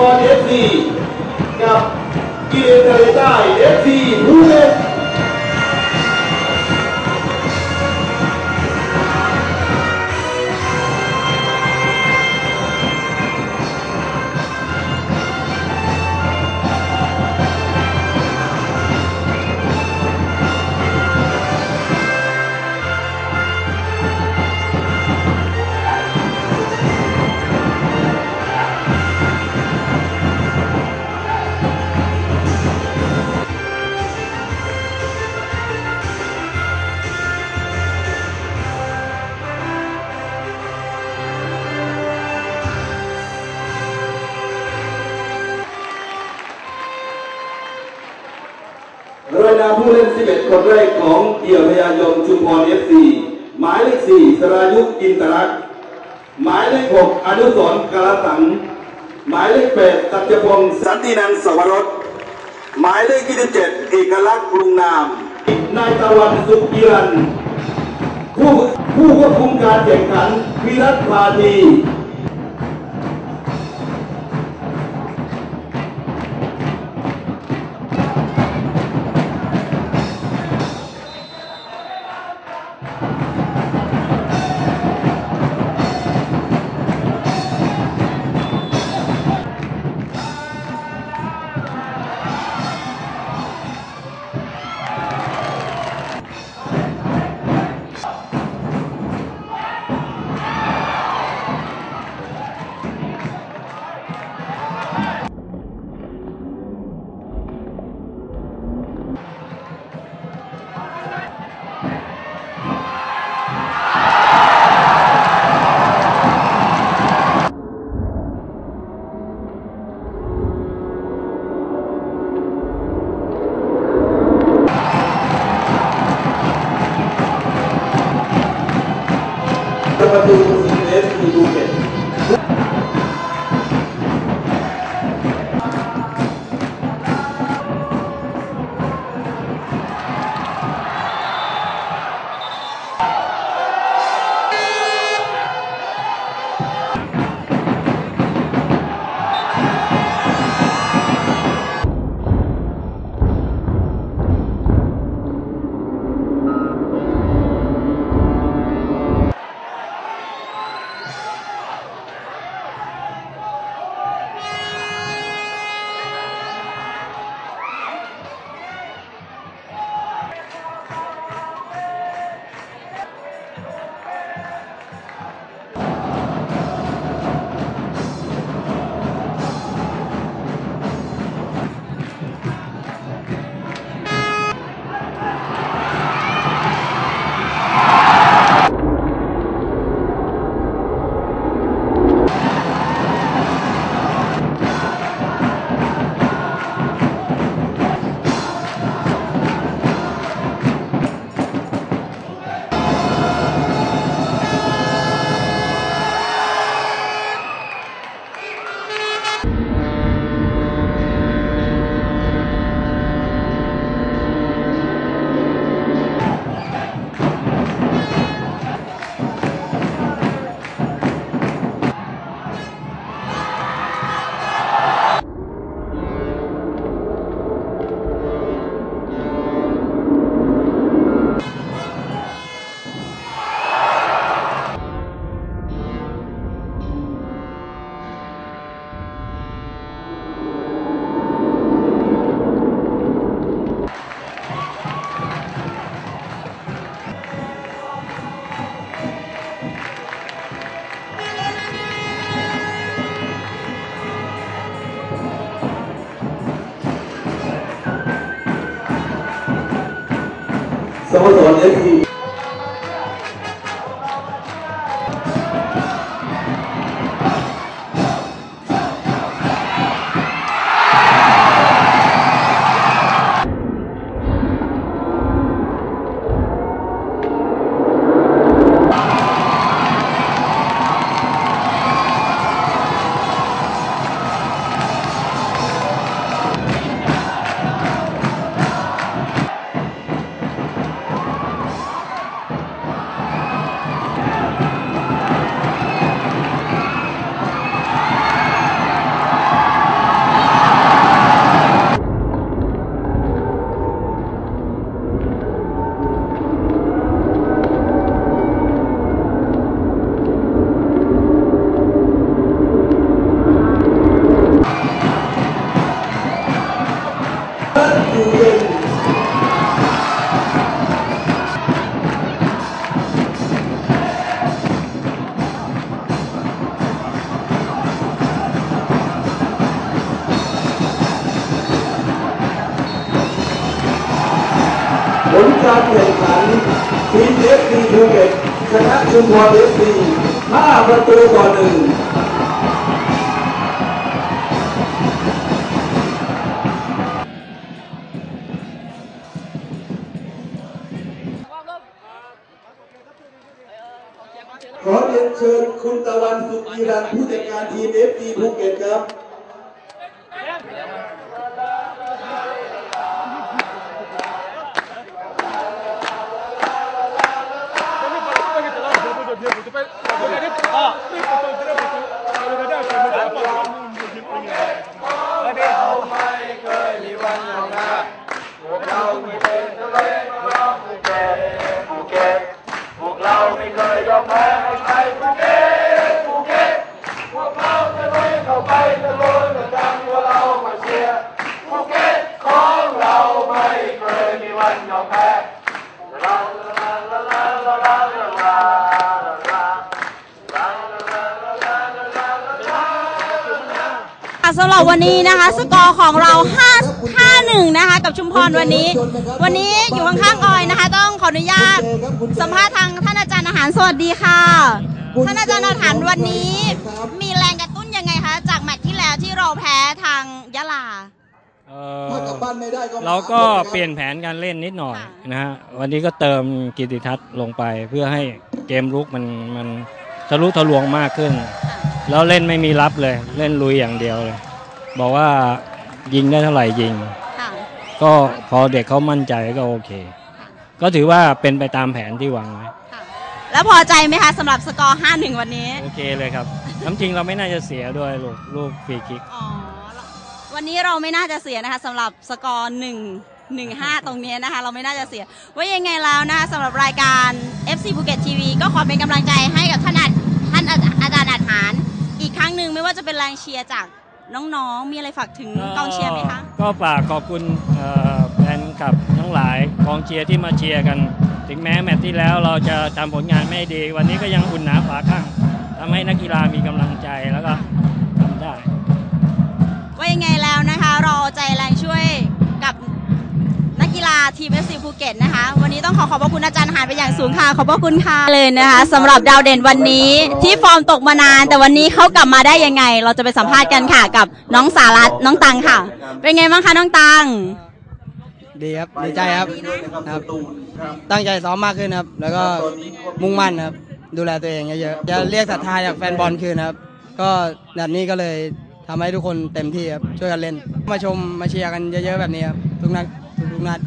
มจุมพรเอฟ ซีกับกิเลนทะเลใต้เอฟซีภูเก็ตราผู้เล่น 11 คนแรกของเกี่ยวพยายมชุมพรเอฟซีหมายเลข 4 สรายุทธอินตรักหมายเลข 6 อนุสรณ์กาลสัง หมายเลข 8 สัจพงศ์สันตินันท์สวรสหมายเลข 27 เอกลักษณ์กรุงนาม นายตะวันสุขกีรันผู้ผู้ควบคุมการแข่งขันวิรัตพาธี saboda wani yake การแข่งขันทีมเอฟซีภูเก็ตชนะชุมพรเอฟซี5ประตูต่อหนึ่งขอเรียนเชิญคุณตะวันสุขีรันผู้จัดการทีมเอฟซีภูเก็ตครับ ค่ะสำหรับวันนี้นะคะ สกอร์ของเรา5 5 1นะคะ กับชุมพรวันนี้ วันนี้อยู่ข้างๆออยนะคะ ต้องขออนุญาตสัมภาษณ์ทางท่านอาจารย์อาหารสวัสดีค่ะ ท่านอาจารย์อาหารวันนี้ มีแรงกระตุ้นยังไงคะจากแมตช์ที่แล้วที่เราแพ้ทางยะลาเอ่อถ้ากลับบ้านไม่ได้ก็มเราก็หาผมนะครับเปลี่ยนแผนการเล่นนิดหน่อยค่ะนะฮะวันนี้ก็เติมกิติทัศน์ลงไปเพื่อให้เกมลุกมันมันทะลุทะลวงมากขึ้น แล้วเล่นไม่มีรับเลย เล่นลุยอย่างเดียวเลย บอกว่ายิงได้เท่าไหร่ยิง ค่ะก็พอเด็กเขามั่นใจก็โอเค ก็ถือว่าเป็นไปตามแผนที่วางไว้ค่ะแล้วพอใจไหมคะสำหรับสกอร์ 5 1 วันนี้ โอเคเลยครับน้ำจริงเราไม่น่าจะเสียด้วยลูกลูกฟรีคิก อ๋อ วันนี้เราไม่น่าจะเสียนะคะสำหรับสกอร์1 1 5ตรงนี้นะคะ เราไม่น่าจะเสีย ว่ายังไงแล้วนะคะสำหรับรายการ FC ภูเก็ตทีวีก็ขอเป็นกำลังใจให้กับ หนึ่งไม่ว่าจะเป็นแรงเชียร์จากน้องๆ มีอะไรฝากถึงกองเชียร์ไหมคะ ก็ฝากขอบคุณเอ่อแฟนคลับทั้งหลายกองเชียร์ที่มาเชียร์กัน ถึงแม้แมตช์ที่แล้วเราจะทำผลงานไม่ดี วันนี้ก็ยังอุ่นหนาฝาข้างทำให้นักกีฬามีกำลังใจแล้วก็ทำได้ ว่ายังไงแล้วนะคะเราเอาใจแรงช่วยกับนักกีฬาทีม FC ภูเก็ตนะคะวันนี้ต้ อขอขอบพระคุณอาจารย์อาหารเป็นอย่างสูงค่ะ ขอบพระคุณค่ะเลยนะคะสำหรับดาวเด่นวันนี้ที่ฟอร์มตกมานาน แต่วันนี้เขากลับมาได้ยังไง เราจะไปสัมภาษณ์กันค่ะ กับน้องสารัตน้องตังค่ะ เป็นไงบ้างคะน้องตังดีครับดีใจครับครับ ตั้งใจซ้อมมากขึ้นครับ แล้วก็มุ่งมั่นครับ ดูแลตัวเองเยอะๆจะเรียกศรัทธาจากแฟนบอลคืนครับ ก็แบบนี้ก็เลยทำให้ทุกคนเต็มที่ครับช่วยกันเล่น มาชมมาเชียร์กันเยอะๆแบบนี้ครับทุกนัดทุกนัด